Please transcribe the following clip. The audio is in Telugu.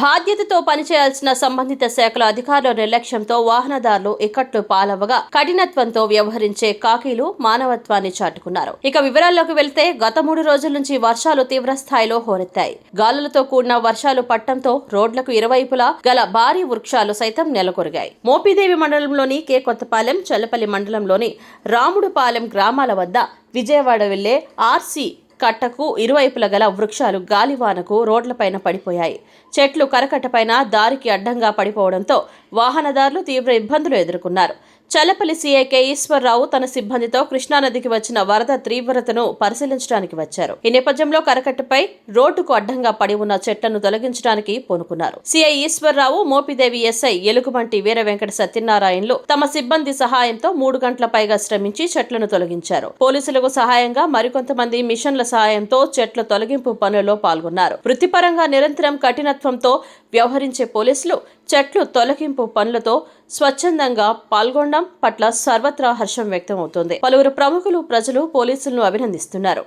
బాధ్యతతో పనిచేయాల్సిన సంబంధిత శాఖల అధికారుల నిర్లక్ష్యంతో వాహనదారులు ఇక్కట్లు పాలవ్వగా కఠినత్వంతో వ్యవహరించే కాకీలు మానవత్వాన్ని చాటుకున్నారు. ఇక వివరాల్లోకి వెళ్తే గత మూడు రోజుల నుంచి వర్షాలు తీవ్రస్థాయిలో హోరెత్తాయి. గాలులతో కూడిన వర్షాలు పట్టంతో రోడ్లకు ఇరువైపులా గల భారీ వృక్షాలు సైతం నెలకొరిగాయి. మోపిదేవి మండలంలోని కే. కొత్తపాలెం చల్లపల్లి మండలంలోని రాముడుపాలెం గ్రామాల వద్ద విజయవాడ వెళ్ళే ఆర్సీ కట్టకు ఇరువైపుల గల వృక్షాలు గాలివానకు రోడ్లపైన పడిపోయాయి. చెట్లు కరకట్టపైన దారికి అడ్డంగా పడిపోవడంతో వాహనదారులు తీవ్ర ఇబ్బందులు ఎదుర్కొన్నారు. చల్లపల్లి సీఐ కె ఈశ్వరరావు తన సిబ్బందితో కృష్ణానదికి వచ్చిన వరద తీవ్రతను పరిశీలించడానికి వచ్చారు. ఈ నేపథ్యంలో కరకట్టపై రోడ్డుకు అడ్డంగా పడి ఉన్న చెట్లను తొలగించడానికి పూనుకున్నారు. సీఐ ఈశ్వరరావు మోపిదేవి ఎస్ఐ ఎలుగుబంటి వీర వెంకట సత్యనారాయణలు తమ సిబ్బంది సహాయంతో మూడు గంటల పైగా శ్రమించి చెట్లను తొలగించారు. పోలీసులకు సహాయంగా మరికొంతమంది మిషన్ల సహాయంతో చెట్ల తొలగింపు పనుల్లో పాల్గొన్నారు. వృత్తిపరంగా నిరంతరం కఠినత్వంతో వ్యవహరించే పోలీసులు చెట్లు తొలగింపు పనులతో స్వచ్ఛందంగా పాల్గొనడం పట్ల సర్వత్రా హర్షం వ్యక్తమవుతోంది. పలువురు ప్రముఖులు ప్రజలు పోలీసులను అభినందిస్తున్నారు.